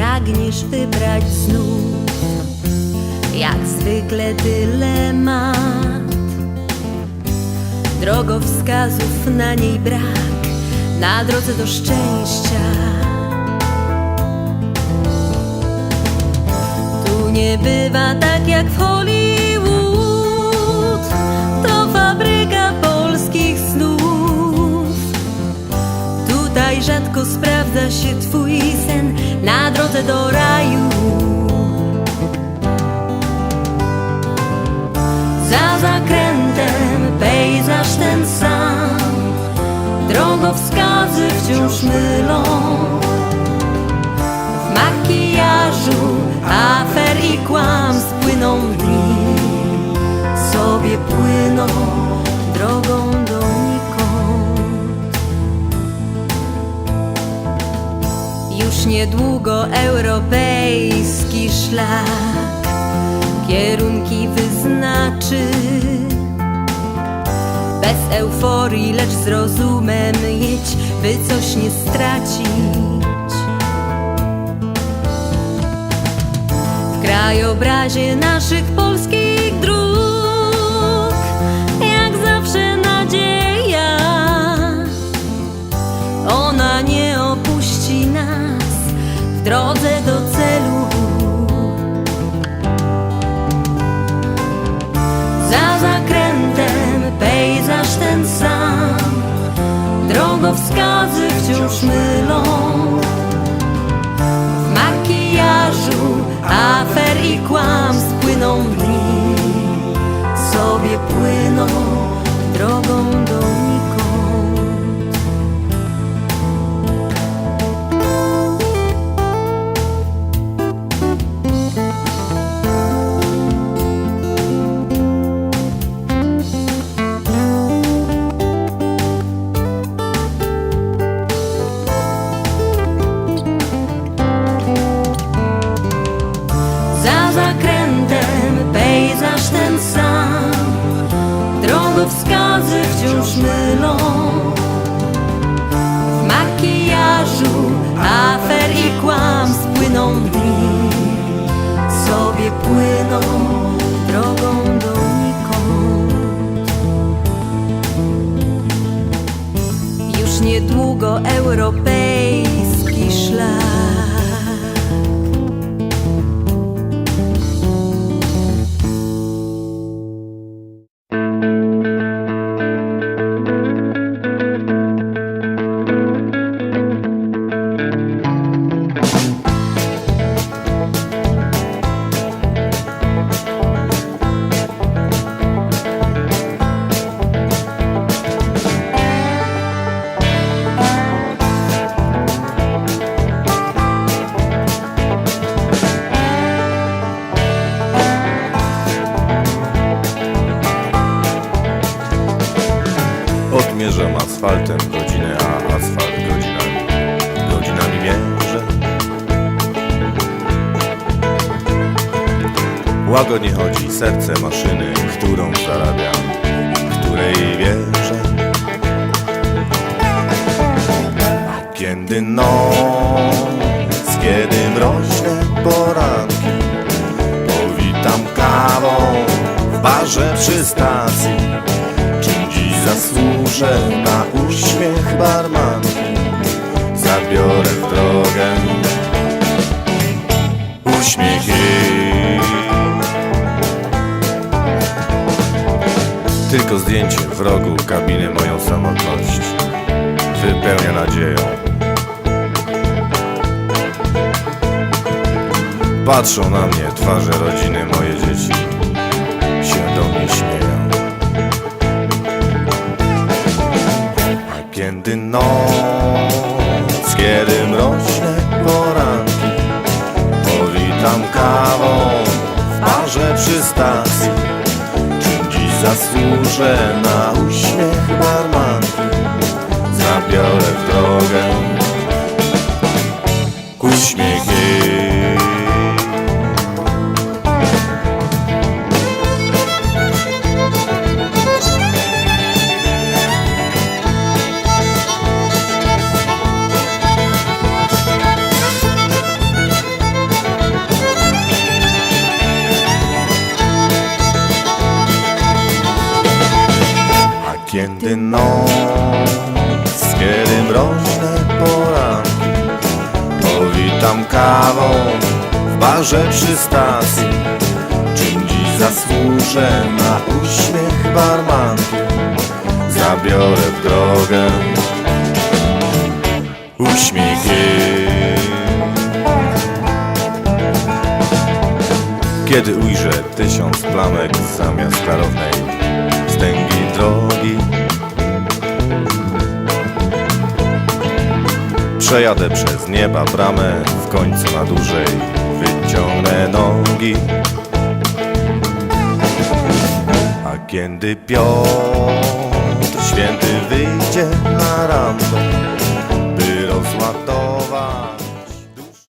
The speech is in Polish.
pragniesz wybrać znów? Jak zwykle dylemat. Drogowskazów na niej brak Na drodze do szczęścia. Tu nie bywa tak jak w Hollywood wciąż mylą. W makijażu afer i kłamstw płyną dni. Sobie płyną drogą donikąd. Już niedługo europejski szlak Kierunki wyznaczy Bez euforii, lecz z rozumem jedź, by coś nie stracić. W krajobrazie naszych polskich Drogowskazy wciąż mylą Drogowskazy wciąż mylą. W makijażu afer i kłamstw płyną dni. Sobie płyną drogą donikąd Już niedługo europejski asfaltem godzinę, a asfalt godzinami. Godzinami mierzę. Łagodnie chodzi serce maszyny, którą zarabiam, której wierzę. A Kiedy noc, kiedy mroźne poranki, powitam kawą w barze przy stacji. Zasłużę na uśmiech barmanki Zabiorę w drogę. Uśmiech Tylko zdjęcie w rogu kabiny moją samotność Wypełnia nadzieją. Patrzą na mnie twarze rodziny, moje dzieci. Się do mnie śmieją kiedy noc, kiedy mroźne poranki Powitam kawą w barze przy stacji. Czym dziś zasłużę na Kiedy noc, kiedy mroźne poranki Powitam kawą w barze przy stacji. Czym dziś zasłużę na uśmiech barmanki? Zabiorę w drogę uśmiechy. Kiedy ujrzę tysiąc plamek zamiast klarownej Przejadę przez nieba bramę, w końcu na dłużej wyciągnę nogi. A kiedy Piotr święty wyjdzie na ramę, by rozła.